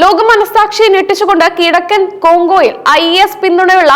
ലോക മനസ്സാക്ഷിയെ ഞെട്ടിച്ചുകൊണ്ട് കിഴക്കൻ കോങ്കോയിൽ ഐ എസ് പിന്തുണയുള്ള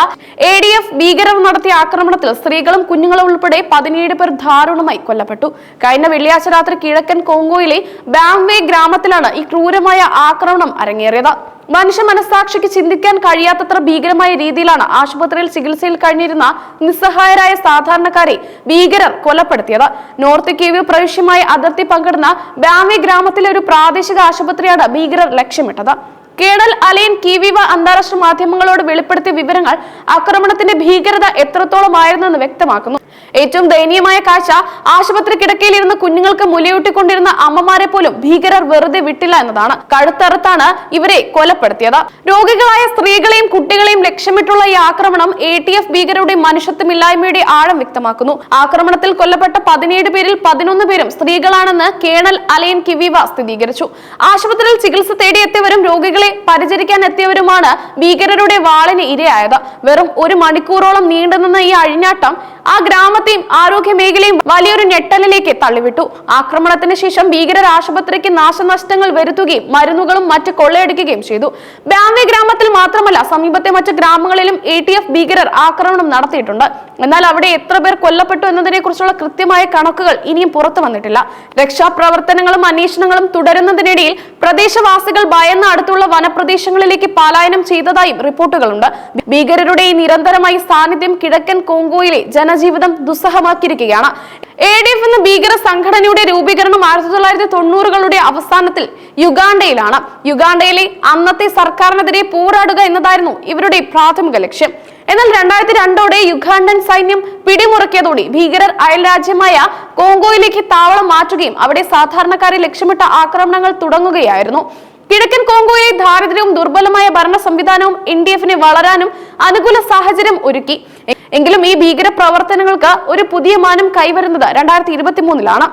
എ ഡി എഫ് ഭീകരർ നടത്തിയ ആക്രമണത്തിൽ സ്ത്രീകളും കുഞ്ഞുങ്ങളും ഉൾപ്പെടെ പതിനേഴ് പേർ ദാരുണമായി കൊല്ലപ്പെട്ടു. കഴിഞ്ഞ വെള്ളിയാഴ്ച രാത്രി കിഴക്കൻ കോങ്കോയിലെ ബാംവേ ഗ്രാമത്തിലാണ് ഈ ക്രൂരമായ ആക്രമണം അരങ്ങേറിയത്. മനുഷ്യ മനസ്സാക്ഷിക്ക് ചിന്തിക്കാൻ കഴിയാത്തത്ര ഭീകരമായ രീതിയിലാണ് ആശുപത്രിയിൽ ചികിത്സയിൽ കഴിഞ്ഞിരുന്ന നിസ്സഹായരായ സാധാരണക്കാരെ ഭീകരർ കൊലപ്പെടുത്തിയത്. നോർത്ത് കീവ് പ്രവിശ്യമായ അതിർത്തി പങ്കിടുന്ന ബാമി ഗ്രാമത്തിലെ ഒരു പ്രാദേശിക ആശുപത്രിയാണ് ഭീകരർ ലക്ഷ്യമിട്ടത്. കേണൽ അലയൻ കീവിവ അന്താരാഷ്ട്ര മാധ്യമങ്ങളോട് വെളിപ്പെടുത്തിയ വിവരങ്ങൾ ആക്രമണത്തിന്റെ ഭീകരത എത്രത്തോളമായിരുന്നെന്ന് വ്യക്തമാക്കുന്നു. ഏറ്റവും ദയനീയമായ കാഴ്ച ആശുപത്രി കിടക്കയിൽ ഇരുന്ന് കുഞ്ഞുങ്ങൾക്ക് മുലയൂട്ടിക്കൊണ്ടിരുന്ന അമ്മമാരെ പോലും ഭീകരർ വെറുതെ വിട്ടില്ല എന്നതാണ് കഴുത്തറുത്താണ് ഇവരെ കൊലപ്പെടുത്തിയത്. രോഗികളായ സ്ത്രീകളെയും കുട്ടികളെയും ലക്ഷ്യമിട്ടുള്ള ഈ ആക്രമണം എ ടി എഫ് ഭീകരരുടെ മനുഷ്യത്വമില്ലായ്മയുടെ ആഴം വ്യക്തമാക്കുന്നു. ആക്രമണത്തിൽ കൊല്ലപ്പെട്ട പതിനേഴ് പേരിൽ പതിനൊന്ന് പേരും സ്ത്രീകളാണെന്ന് കേണൽ അലയൻ കിവിവ സ്ഥിരീകരിച്ചു. ആശുപത്രിയിൽ ചികിത്സ തേടിയെത്തിയവരും രോഗികളെ പരിചരിക്കാൻ എത്തിയവരുമാണ് ഭീകരരുടെ വാളിന് ഇരയായത്. വെറും ഒരു മണിക്കൂറോളം നീണ്ടുനിന്ന ഈ അഴിഞ്ഞാട്ടം ആ ഗ്രാമത്തെയും ആരോഗ്യ മേഖലയും വലിയൊരു ഞെട്ടലിലേക്ക് തള്ളിവിട്ടു. ആക്രമണത്തിന് ശേഷം ഭീകരർ ആശുപത്രിക്ക് നാശനഷ്ടങ്ങൾ വരുത്തുകയും മരുന്നുകളും മറ്റ് കൊള്ളയടിക്കുകയും ചെയ്തു. ബാംവെ ഗ്രാമത്തിൽ മാത്രമല്ല സമീപത്തെ മറ്റ് ഗ്രാമങ്ങളിലും എ ടി എഫ് ഭീകരർ ആക്രമണം നടത്തിയിട്ടുണ്ട്. എന്നാൽ അവിടെ എത്ര പേർ കൊല്ലപ്പെട്ടു എന്നതിനെ കുറിച്ചുള്ള കൃത്യമായ കണക്കുകൾ ഇനിയും പുറത്തു വന്നിട്ടില്ല. രക്ഷാപ്രവർത്തനങ്ങളും അന്വേഷണങ്ങളും തുടരുന്നതിനിടയിൽ പ്രദേശവാസികൾ ഭയന്ന അടുത്തുള്ള വനപ്രദേശങ്ങളിലേക്ക് പലായനം ചെയ്തതായും റിപ്പോർട്ടുകളുണ്ട്. ഭീകരരുടെ നിരന്തരമായ സാന്നിധ്യം കിഴക്കൻ കോങ്കോയിലെ ജനജീവിതം ദുസ്സഹമാക്കിയിരിക്കുകയാണ്. എ ഡി എഫ് എന്ന ഭീകര സംഘടനയുടെ രൂപീകരണം ആയിരത്തി തൊള്ളായിരത്തി തൊണ്ണൂറുകളുടെ അവസാനത്തിൽ യുഗാണ്ടയിലാണ്. യുഗാണ്ടയിലെ അന്നത്തെ സർക്കാരിനെതിരെ പോരാടുക എന്നതായിരുന്നു ഇവരുടെ പ്രാഥമിക ലക്ഷ്യം. എന്നാൽ രണ്ടായിരത്തി രണ്ടോടെ യുഗാണ്ടൻ സൈന്യം പിടിമുറക്കിയതോടെ ഭീകരർ അയൽരാജ്യമായ കോങ്കോയിലേക്ക് താവളം മാറ്റുകയും അവിടെ സാധാരണക്കാരെ ലക്ഷ്യമിട്ട ആക്രമണങ്ങൾ തുടങ്ങുകയായിരുന്നു. കിഴക്കൻ കോങ്കോയിലെ ദാരിദ്ര്യവും ദുർബലമായ ഭരണ സംവിധാനവും എൻ ഡി എഫിന് വളരാനും അനുകൂല സാഹചര്യം ഒരുക്കി. എങ്കിലും ഈ ഭീകര പ്രവർത്തനങ്ങൾക്ക് ഒരു പുതിയ മാനം കൈവരുന്നത് രണ്ടായിരത്തി ഇരുപത്തി മൂന്നിലാണ്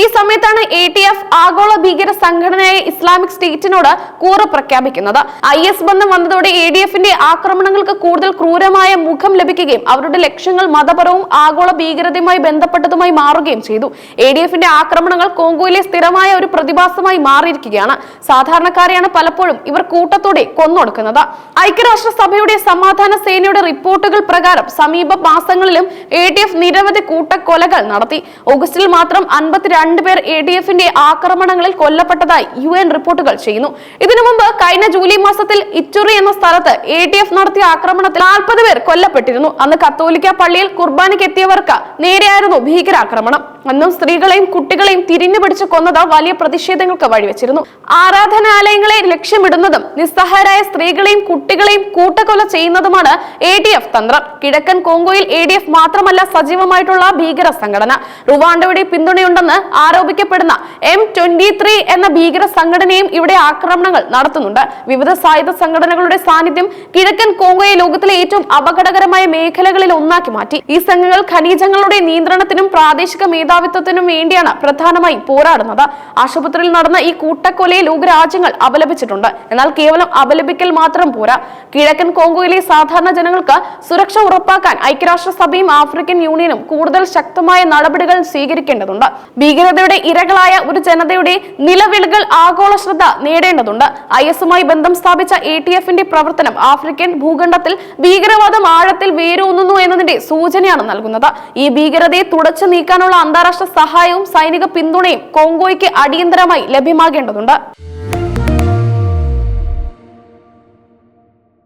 ഈ സമയത്താണ് എ ടി എഫ് ആഗോള ഭീകര സംഘടനയായ ഇസ്ലാമിക് സ്റ്റേറ്റിനോട് കൂറ് പ്രഖ്യാപിക്കുന്നത്. ഐ എസ് ബന്ധം വന്നതോടെ എ ഡി എഫിന്റെ ആക്രമണങ്ങൾക്ക് കൂടുതൽ ക്രൂരമായ മുഖം ലഭിക്കുകയും അവരുടെ ലക്ഷ്യങ്ങൾ മതപരവും ആഗോള ഭീകരതയുമായി ബന്ധപ്പെട്ടതുമായി മാറുകയും ചെയ്തു. എ ഡി എഫിന്റെ ആക്രമണങ്ങൾ കോങ്കോയിലെ സ്ഥിരമായ ഒരു പ്രതിഭാസമായി മാറിയിരിക്കുകയാണ്. സാധാരണക്കാരെയാണ് പലപ്പോഴും ഇവർ കൂട്ടത്തോടെ കൊന്നൊടുക്കുന്നത്. ഐക്യരാഷ്ട്രസഭയുടെ സമാധാന സേനയുടെ റിപ്പോർട്ടുകൾ പ്രകാരം സമീപ മാസങ്ങളിലും എ ഡി എഫ് നിരവധി കൂട്ടക്കൊലകൾ നടത്തി. ഓഗസ്റ്റിൽ മാത്രം അൻപത്തിരണ്ട് പേർ എ ഡി എഫിന്റെ ആക്രമണങ്ങളിൽ കൊല്ലപ്പെട്ടതായി യു എൻ റിപ്പോർട്ടുകൾ ചെയ്യുന്നു. ഇതിനു മുമ്പ് കഴിഞ്ഞ ജൂലൈ മാസത്തിൽ ഇറ്റുറി എന്ന സ്ഥലത്ത് എ ഡി എഫ് നടത്തിയ ആക്രമണത്തിൽ നാൽപ്പത് പേർ കൊല്ലപ്പെട്ടിരുന്നു. അന്ന് കത്തോലിക്ക പള്ളിയിൽ കുർബാനയ്ക്ക് എത്തിയവർക്ക് നേരെയായിരുന്നു ഭീകരാക്രമണം. അന്നും സ്ത്രീകളെയും കുട്ടികളെയും തിരിഞ്ഞു പിടിച്ച് കൊന്നത് വലിയ പ്രതിഷേധങ്ങൾക്ക് വഴിവെച്ചിരുന്നു. ആരാധനാലയങ്ങളെ ലക്ഷ്യമിടുന്നതും നിസ്സഹായരായ സ്ത്രീകളെയും കുട്ടികളെയും കൂട്ടക്കൊല ചെയ്യുന്നതുമാണ് എ ഡി എഫ് തന്ത്രം. കിഴക്കൻ കോങ്കോയിൽ എ ഡി എഫ് മാത്രമല്ല സജീവമായിട്ടുള്ള ഭീകര സംഘടന. റുവാണ്ടയുടെ പിന്തുണയുണ്ടെന്ന് ആരോപിക്കപ്പെടുന്ന എം ട്വന്റി ത്രീ എന്ന ഭീകര സംഘടനയും ഇവിടെ ആക്രമണങ്ങൾ നടത്തുന്നുണ്ട്. വിവിധ സായുധ സംഘടനകളുടെ സാന്നിധ്യം കിഴക്കൻ കോങ്കോയെ ലോകത്തിലെ ഏറ്റവും അപകടകരമായ മേഖലകളിൽ ഒന്നാക്കി മാറ്റി. ഈ സംഘങ്ങൾ ഖനിജങ്ങളുടെ നിയന്ത്രണത്തിനും പ്രാദേശിക മേധാവിത്വത്തിനും വേണ്ടിയാണ് പ്രധാനമായി പോരാടുന്നത്. ആശുപത്രിയിൽ നടന്ന ഈ കൂട്ടക്കൊലയെ ലോകരാജ്യങ്ങൾ അപലപിച്ചിട്ടുണ്ട്. എന്നാൽ കേവലം അപലപിക്കൽ മാത്രം പോരാ. കിഴക്കൻ കോങ്കോയിലെ സാധാരണ ജനങ്ങൾക്ക് സുരക്ഷ ഉറപ്പാക്കാൻ ഐക്യരാഷ്ട്രസഭയും ആഫ്രിക്കൻ യൂണിയനും കൂടുതൽ ശക്തമായ നടപടികൾ സ്വീകരിക്കേണ്ടതുണ്ട്. ഭീകരതയുടെ ഇരകളായ ഒരു ജനതയുടെ നിലവിളികൾ ആഗോള ശ്രദ്ധ നേടേണ്ടതുണ്ട്. ഐ എസുമായി ബന്ധം സ്ഥാപിച്ച എ ടി എഫിന്റെ പ്രവർത്തനം ആഫ്രിക്കൻ ഭൂഖണ്ഡത്തിൽ ഭീകരവാദം ആഴത്തിൽ വേരൂന്നുന്നു എന്നതിന്റെ സൂചനയാണ് നൽകുന്നത്. ഈ ഭീകരതയെ തുടച്ചു നീക്കാനുള്ള അന്താരാഷ്ട്ര സഹായവും സൈനിക പിന്തുണയും കോങ്കോയ്ക്ക് അടിയന്തരമായി ലഭ്യമാകേണ്ടതുണ്ട്.